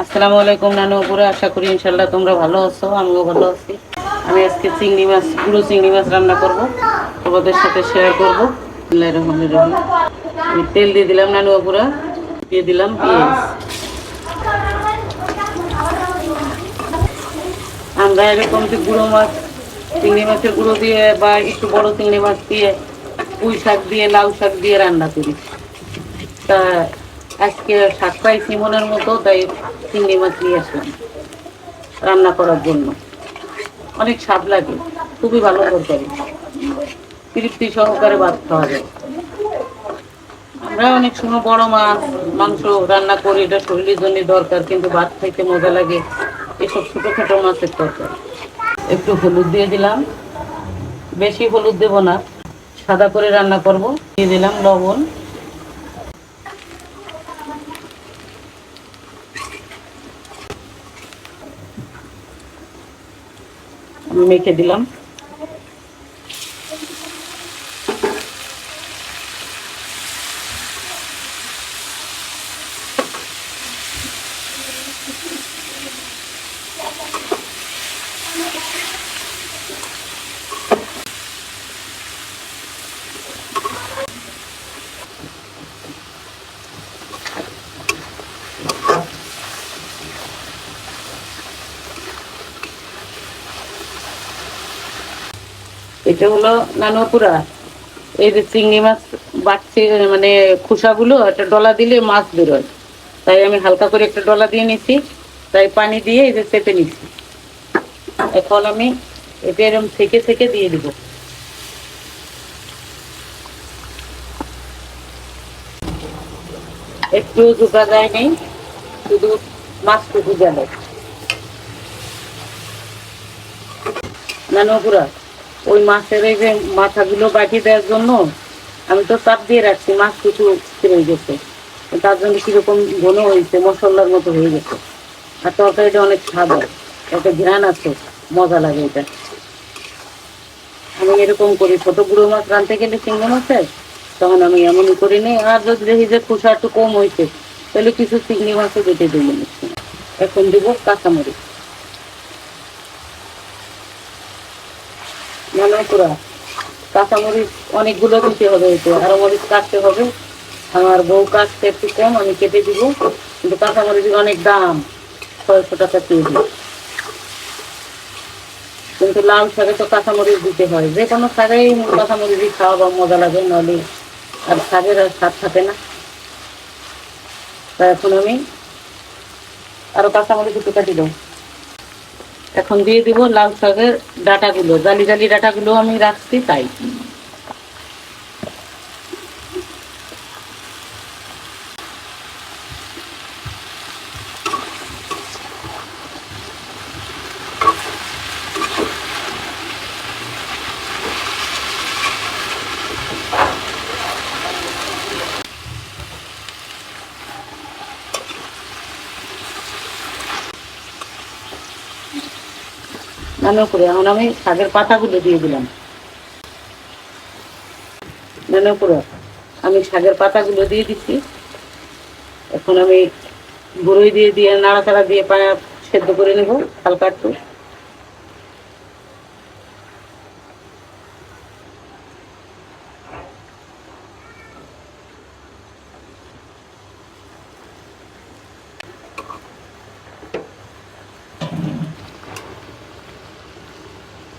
আসসালামু আলাইকুম, নানু উপরে আশা করি ইনশাল্লাহ তোমরা ভালো আছো, আমিও ভালো আছি। আমি আজকে চিংড়ি মাছ, গুঁড়ো চিংড়ি মাছ রান্না করব, তোমাদের সাথে শেয়ার করব। আমি তেল দিয়ে দিলাম নানু উপরে, দিয়ে দিলাম পেঁয়াজ। আমরা এরকম যে গুঁড়ো মাছ, চিংড়ি মাছের গুঁড়ো দিয়ে বা একটু বড় চিংড়ি মাছ দিয়ে পুঁই শাক দিয়ে, লাউ শাক দিয়ে রান্না করি। তা আজকে শাক পাইছি মনের মতো, তাই চিংড়ি মাছ নিয়ে আসলাম রান্না করার জন্য। অনেক স্বাদ লাগে, খুবই ভালো তরকারি। তৃপ্তি সহকারে ভাত খাওয়া যায়। আমরা অনেক সময় বড় মাছ, মাংস রান্না করি, এটা শরীরের জন্য দরকার, কিন্তু ভাত খাইতে মজা লাগে এসব ছোটোখাটো মাছের তরকারি। একটু হলুদ দিয়ে দিলাম। বেশি হলুদ দেব না, সাদা করে রান্না করব। দিয়ে দিলাম লবণ। মেখে দিলাম। এটা হলো নানুপুরা এই যে চিংড়ি মাছ বাড়ছে মানে খোসাগুলো, একটা ডলা দিলে মাছ বেরোয়। তাই আমি হালকা করে একটা ডলা দিয়ে নিছি, তাই পানি দিয়ে এই যে চেপে নিছি। এখন আমি এটা এরকম থেকে থেকে দিয়ে দিব। একটু জোকা যায় নেই, শুধু মাছটুকু গেল। নানুপুরা ওই মাছের এই যে মাথাগুলো বাকি দেওয়ার জন্য আমি তো চাপ দিয়ে রাখছি, মাছ কিছু ছিঁড়ে গেছে। তার জন্য কীরকম ঘন হয়েছে, মশলার মতো হয়ে গেছে। আর তরকারিটা অনেক স্বাদ, একটা ঘ্রাণ আছে, মজা লাগে এটা। আমি এরকম করি, ছোট গুঁড়ো মাছ রানতে গেলে চিংড়ি মাছের, তখন আমি এমনই করি নি, আর যদি দেখি যে খোসা একটু কম হয়েছে, তাহলে কিছু চিংড়ি মাছও কেটে দিই এখন দেবো কাঁচামরিচ। মনে করা, কাঁচামরিচ অনেকগুলো দিতে হবে এতে। আরও মরিচ কাটতে হবে। আমার বউ কাটতে একটু কম, আমি কেটে দিব। কিন্তু কাঁচামরিচের অনেক দাম, ছয়শো টাকা কেজি। কিন্তু লাল শাকে তো কাঁচামরিচ দিতে হয়। যে কোনো শাকেই কাঁচামরিচই খাওয়া বা মজা লাগে নাহলে আর শাকের আর স্বাদ থাকে না। তা এখন আমি আরও কাঁচামরিচ একটু কাটি দেবো। এখন দিয়ে দিব লাল শাকের ডাটাগুলো জালি জালি ডাটাগুলো আমি রাখছি তাই। মনে করে। এখন আমি শাকের পাতাগুলো দিয়ে দিলাম। নানো করে। আমি শাকের পাতাগুলো দিয়ে দিচ্ছি এখন আমি গুঁড়োই দিয়ে দিয়ে, নাড়াচাড়া দিয়ে পায়া সেদ্ধ করে নেব হালকা একটু।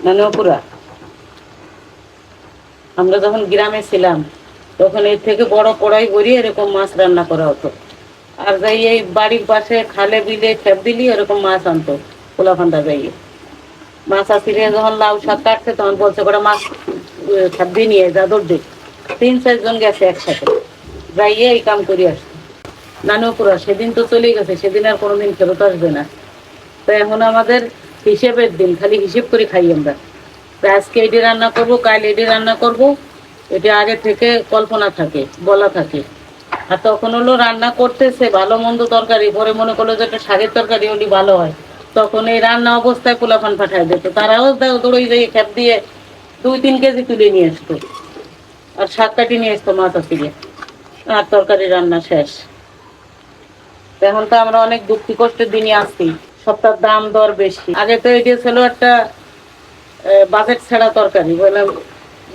নানুপুরা আমরা যখন গ্রামে ছিলাম, তখন এর থেকে বড় কড়াই ভরিয়ে এরকম মাছ রান্না করা হতো। আর যাই এই বাড়ির পাশে খালে বিলে খেপ দিলি এরকম মাছ আনতো পোলাফান্ডা যাইয়ে। মাছ আসিলে যখন লাউ শাক কাটছে তখন বলছে করে মাছ খেপ দিয়ে নিয়ে যা দৌড় তিন চারজন গেছে একসাথে। যাইয়ে এই কাম করি আসছে। নানুপুরা সেদিন তো চলে গেছে, সেদিন আর কোনোদিন ফেরত আসবে না। তো এখন আমাদের হিসেবের দিন, খালি হিসেব করে খাই আমরা। আজকে এটি রান্না করব, কাল এটি রান্না করব। এটা আগে থেকে কল্পনা থাকে, বলা থাকে। আর তখন হলো রান্না করতেছে, ভালো মন্দ তরকারি, পরে মনে করল যে একটা শাকের তরকারি হলে ভালো হয়। তখন এই রান্না অবস্থায় পোলাপান পাঠায় দিত। তারাও দা- দৌড়ই যাই খেপ দিয়ে দুই তিন কেজি তুলে নিয়ে আসতো। আর শাক কাটি নিয়ে আসতো মাছ আসিয়ে আর তরকারি রান্না শেষ। এখন তো আমরা অনেক দুঃখী কষ্টের দিনই আছি। সবটার দাম দর বেশি। আগে তো এটা ছিল একটা বাজেট ছাড়া তরকারি। বললাম,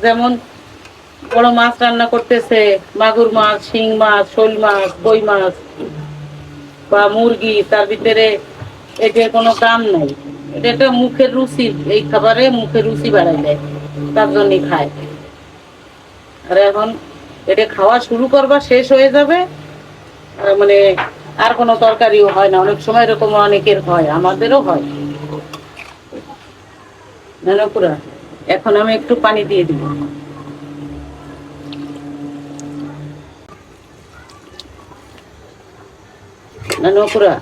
যেমন বড় মাছ রান্না করতেছে, মাগুর মাছ, শিং মাছ, শোল মাছ কই মাছ বা মুরগি, তার ভিতরে এটার কোনো দাম নাই। এটা একটা মুখের রুচি, এই খাবারে মুখের রুচি বাড়াই দেয়, তার জন্যই খায়। আর এখন এটা খাওয়া শুরু করবা, শেষ হয়ে যাবে মানে আর কোনো তরকারিও হয় না। অনেক সময় এরকম অনেকের হয়, আমাদেরও হয়। নানপুরা, এখন আমি একটু পানি দিয়ে দিব। নানপুরা,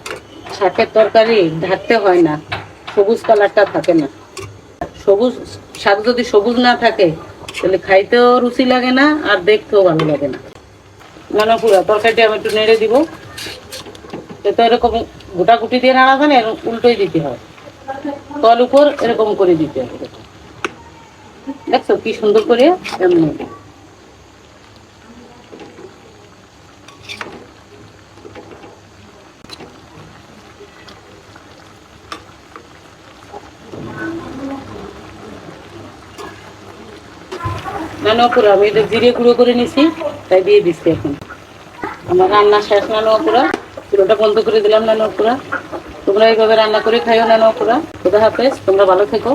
শাকের তরকারি ঢাকতে হয় না, সবুজ কালারটা থাকে না। সবুজ, শাক যদি সবুজ না থাকে, তাহলে খাইতেও রুচি লাগে না আর দেখতেও ভালো লাগে না। নানপুরা, তরকারিটা আমি একটু নেড়ে দিব। তো এরকম গোটাগুটি দিয়ে নাড়া না এরকম উল্টোই দিতে হয়। তল উপর এরকম করে দিতে হবে দেখছ কি সুন্দর করে? এমনি। আমি এটা জিরে গুঁড়ো করে নিছি, তাই দিয়ে দিচ্ছি এখন। আমার রান্না শেষ নানো পুরোটা বন্ধ করে দিলাম না পুরা তোমরা এইভাবে রান্না করে খাইও না অপরা খুদা হাফেজ, তোমরা ভালো থেকো।